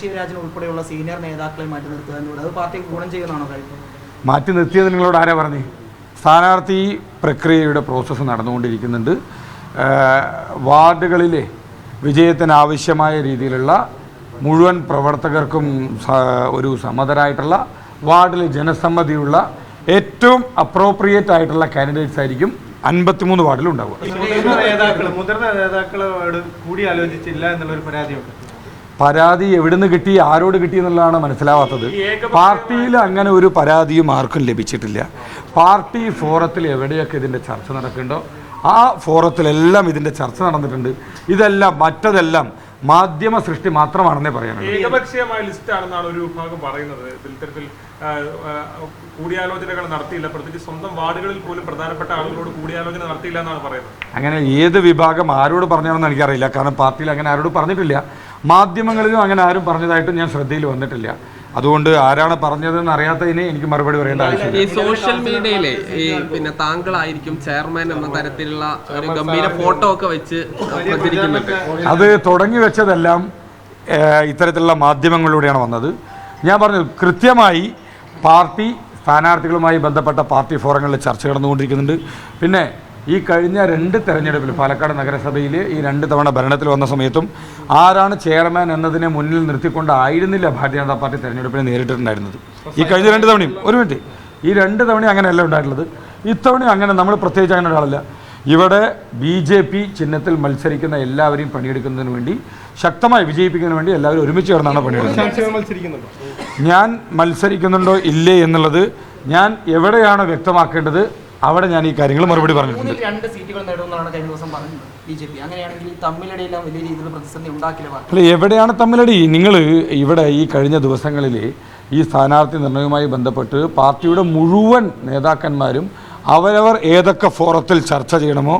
ശിവരാജൻ ഉൾപ്പെടെയുള്ള സീനിയർ നേതാക്കളെ മാറ്റി നിർത്തുക എന്നുള്ളത്. അത് പാർട്ടിക്ക് ഗുണം ചെയ്യുന്നതാണോ കാര്യം? മാറ്റി നിർത്തിയത് നിങ്ങളോട് ആരാ പറഞ്ഞു? സ്ഥാനാർത്ഥി പ്രക്രിയയുടെ പ്രോസസ്സ് നടന്നുകൊണ്ടിരിക്കുന്നുണ്ട്. വാർഡുകളിലെ വിജയത്തിന് ആവശ്യമായ രീതിയിലുള്ള മുഴുവൻ പ്രവർത്തകർക്കും ഒരു സമ്മതരായിട്ടുള്ള വാർഡിൽ ജനസമ്മതിയുള്ള ഏറ്റവും അപ്രോപ്രിയേറ്റ് ആയിട്ടുള്ള കാൻഡിഡേറ്റ്സ് ആയിരിക്കും അൻപത്തിമൂന്ന് വാർഡിലുണ്ടാവുക മുതിർന്ന നേതാക്കൾ കൂടി ആലോചിച്ചില്ല എന്നുള്ളൊരു പരാതിയുണ്ട്. പരാതി എവിടുന്ന് കിട്ടി ആരോട് കിട്ടി എന്നുള്ളതാണ് മനസ്സിലാവാത്തത്. പാർട്ടിയിൽ അങ്ങനെ ഒരു പരാതിയും ആർക്കും ലഭിച്ചിട്ടില്ല. പാർട്ടി ഫോറത്തിൽ എവിടെയൊക്കെ ഇതിന്റെ ചർച്ച നടക്കുന്നുണ്ടോ ആ ഫോറത്തിലെല്ലാം ഇതിന്റെ ചർച്ച നടന്നിട്ടുണ്ട്. ഇതെല്ലാം മറ്റതെല്ലാം മാധ്യമ സൃഷ്ടി മാത്രമാണെന്നേ പറയാനുള്ളൂ. ഏകപക്ഷീയമായ ലിസ്റ്റ് ആണെന്നാണ് ഒരു വിഭാഗം പറയുന്നത്. ഇത്തരത്തിൽ കൂടിയാലോചനകൾ നടത്തിയില്ല. പ്രത്യേകിച്ച് സ്വന്തം വാർഡുകളിൽ പോലും പ്രധാനപ്പെട്ട ആളുകളോട് കൂടിയാലോചന നടത്തിയില്ല എന്നാണ് പറയുന്നത്. അങ്ങനെ ഏത് വിഭാഗം ആരോട് പറഞ്ഞാണെന്ന് എനിക്കറിയില്ല. കാരണം പാർട്ടിയിൽ അങ്ങനെ ആരോട് പറഞ്ഞിട്ടില്ല. മാധ്യമങ്ങളിലും അങ്ങനെ ആരും പറഞ്ഞതായിട്ടും ഞാൻ ശ്രദ്ധയിൽ വന്നിട്ടില്ല. അതുകൊണ്ട് ആരാണ് പറഞ്ഞതെന്ന് അറിയാത്തതിന് എനിക്ക് മറുപടി പറയേണ്ട ആവശ്യമില്ല. ഈ സോഷ്യൽ മീഡിയയിലെ ഈ പിന്നെ താങ്കളായിരിക്കും ചെയർമാൻ എന്ന തരത്തിലുള്ള ഒരു ഗംഭീര ഫോട്ടോ ഒക്കെ വെച്ച് പ്രചരിക്കുന്നുണ്ട്. അത് തുടങ്ങി വെച്ചതെല്ലാം ഇത്തരത്തിലുള്ള മാധ്യമങ്ങളിലൂടെയാണ് വന്നത്. ഞാൻ പറഞ്ഞു കൃത്യമായി പാർട്ടി സ്ഥാനാർത്ഥികളുമായി ബന്ധപ്പെട്ട പാർട്ടി ഫോറങ്ങളിൽ ചർച്ച നടന്നുകൊണ്ടിരിക്കുന്നുണ്ട്. പിന്നെ ഈ കഴിഞ്ഞ രണ്ട് തെരഞ്ഞെടുപ്പിൽ പാലക്കാട് നഗരസഭയിൽ ഈ രണ്ട് തവണ ഭരണത്തിൽ വന്ന സമയത്തും ആരാണ് ചെയർമാൻ എന്നതിനെ മുന്നിൽ നിർത്തിക്കൊണ്ടായിരുന്നില്ല ഭാരതീയ ജനതാ പാർട്ടി തെരഞ്ഞെടുപ്പിനെ നേരിട്ടിട്ടുണ്ടായിരുന്നത്. ഈ കഴിഞ്ഞ രണ്ട് തവണയും ഒരു മിനിറ്റ്. ഈ രണ്ട് തവണയും അങ്ങനെയല്ല ഉണ്ടായിട്ടുള്ളത്. ഇത്തവണയും അങ്ങനെ നമ്മൾ പ്രത്യേകിച്ച് അങ്ങനെ ഒരാളല്ല. ഇവിടെ ബി ജെ പി ചിഹ്നത്തിൽ മത്സരിക്കുന്ന എല്ലാവരെയും പണിയെടുക്കുന്നതിന് വേണ്ടി ശക്തമായി വിജയിപ്പിക്കുന്നതിന് വേണ്ടി എല്ലാവരും ഒരുമിച്ച് ചേർന്നാണ് പണിയെടുക്കുന്നത്. ഞാൻ മത്സരിക്കുന്നുണ്ടോ ഇല്ലേ എന്നുള്ളത് ഞാൻ എവിടെയാണോ വ്യക്തമാക്കേണ്ടത്? അവിടെ ഞാൻ ഈ കാര്യങ്ങൾ മറുപടി പറഞ്ഞിട്ടുണ്ട്. രണ്ട് സീറ്റുകൾ നേടുമെന്നാണ് കഴിഞ്ഞ ദിവസം പറഞ്ഞത് ബി ജെ പി. അങ്ങനെയാണെങ്കിൽ തമ്മിലടിയെല്ലാം വലിയ രീതിയിൽ പ്രതിസന്ധി ഉണ്ടാക്കില്ല അല്ല എവിടെയാണ് തമ്മിലടി? നിങ്ങൾ ഇവിടെ ഈ കഴിഞ്ഞ ദിവസങ്ങളിൽ ഈ സ്ഥാനാർത്ഥി നിർണയവുമായി ബന്ധപ്പെട്ട് പാർട്ടിയുടെ മുഴുവൻ നേതാക്കന്മാരും അവരവർ ഏതൊക്കെ ഫോറത്തിൽ ചർച്ച ചെയ്യണമോ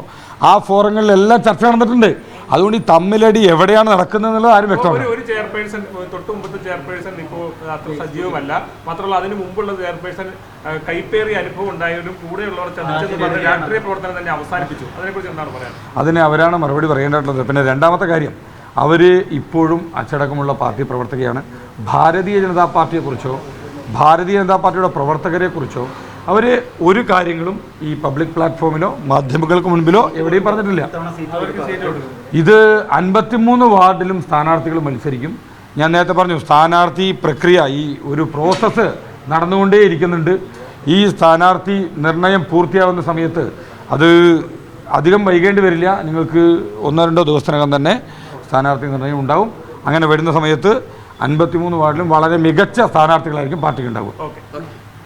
ആ ഫോറങ്ങളിലെല്ലാം ചർച്ച നടന്നിട്ടുണ്ട്. അതുകൊണ്ട് ഈ തമ്മിലടി എവിടെയാണ് നടക്കുന്നത് എന്നുള്ളത് ആരും വ്യക്തമാണ് ഒരു ചെയർപേഴ്സൺ തൊട്ട് മുമ്പത്തെ ചെയർപേഴ്സൺ ഇപ്പോൾ അത്ര സജീവമല്ല. മാത്രമല്ല അതിന് മുമ്പുള്ള ചെയർപേഴ്സൺ കൈപ്പേറിയ അനുഭവം ഉണ്ടായാലും കൂടെയുള്ളവർ ചതിച്ചെന്ന് പറഞ്ഞ രാഷ്ട്രീയ പ്രവർത്തനം തന്നെ അവസാനിപ്പിച്ചു. അതിനെക്കുറിച്ച് എന്താണ് പറയാൻ അതിന് അവരാണ് മറുപടി പറയേണ്ടത് പിന്നെ രണ്ടാമത്തെ കാര്യം അവർ ഇപ്പോഴും അച്ചടക്കമുള്ള പാർട്ടി പ്രവർത്തകയാണ്. ഭാരതീയ ജനതാ പാർട്ടിയെക്കുറിച്ചോ ഭാരതീയ ജനതാ പാർട്ടിയുടെ പ്രവർത്തകരെക്കുറിച്ചോ അവർ ഒരു കാര്യങ്ങളും ഈ പബ്ലിക് പ്ലാറ്റ്ഫോമിലോ മാധ്യമങ്ങൾക്ക് മുൻപിലോ എവിടെയും പറഞ്ഞിട്ടില്ല. ഇത് അൻപത്തിമൂന്ന് വാർഡിലും സ്ഥാനാർത്ഥികൾ മത്സരിക്കും. ഞാൻ നേരത്തെ പറഞ്ഞു സ്ഥാനാർത്ഥി പ്രക്രിയ ഈ ഒരു പ്രോസസ്സ് നടന്നുകൊണ്ടേ ഇരിക്കുന്നുണ്ട്. ഈ സ്ഥാനാർത്ഥി നിർണയം പൂർത്തിയാവുന്ന സമയത്ത് അത് അധികം വൈകേണ്ടി വരില്ല. നിങ്ങൾക്ക് ഒന്നോ രണ്ടോ ദിവസത്തിനകം തന്നെ സ്ഥാനാർത്ഥി നിർണയം ഉണ്ടാവും. അങ്ങനെ വരുന്ന സമയത്ത് അൻപത്തിമൂന്ന് വാർഡിലും വളരെ മികച്ച സ്ഥാനാർത്ഥികളായിരിക്കും പാർട്ടിക്ക് ഉണ്ടാവുക.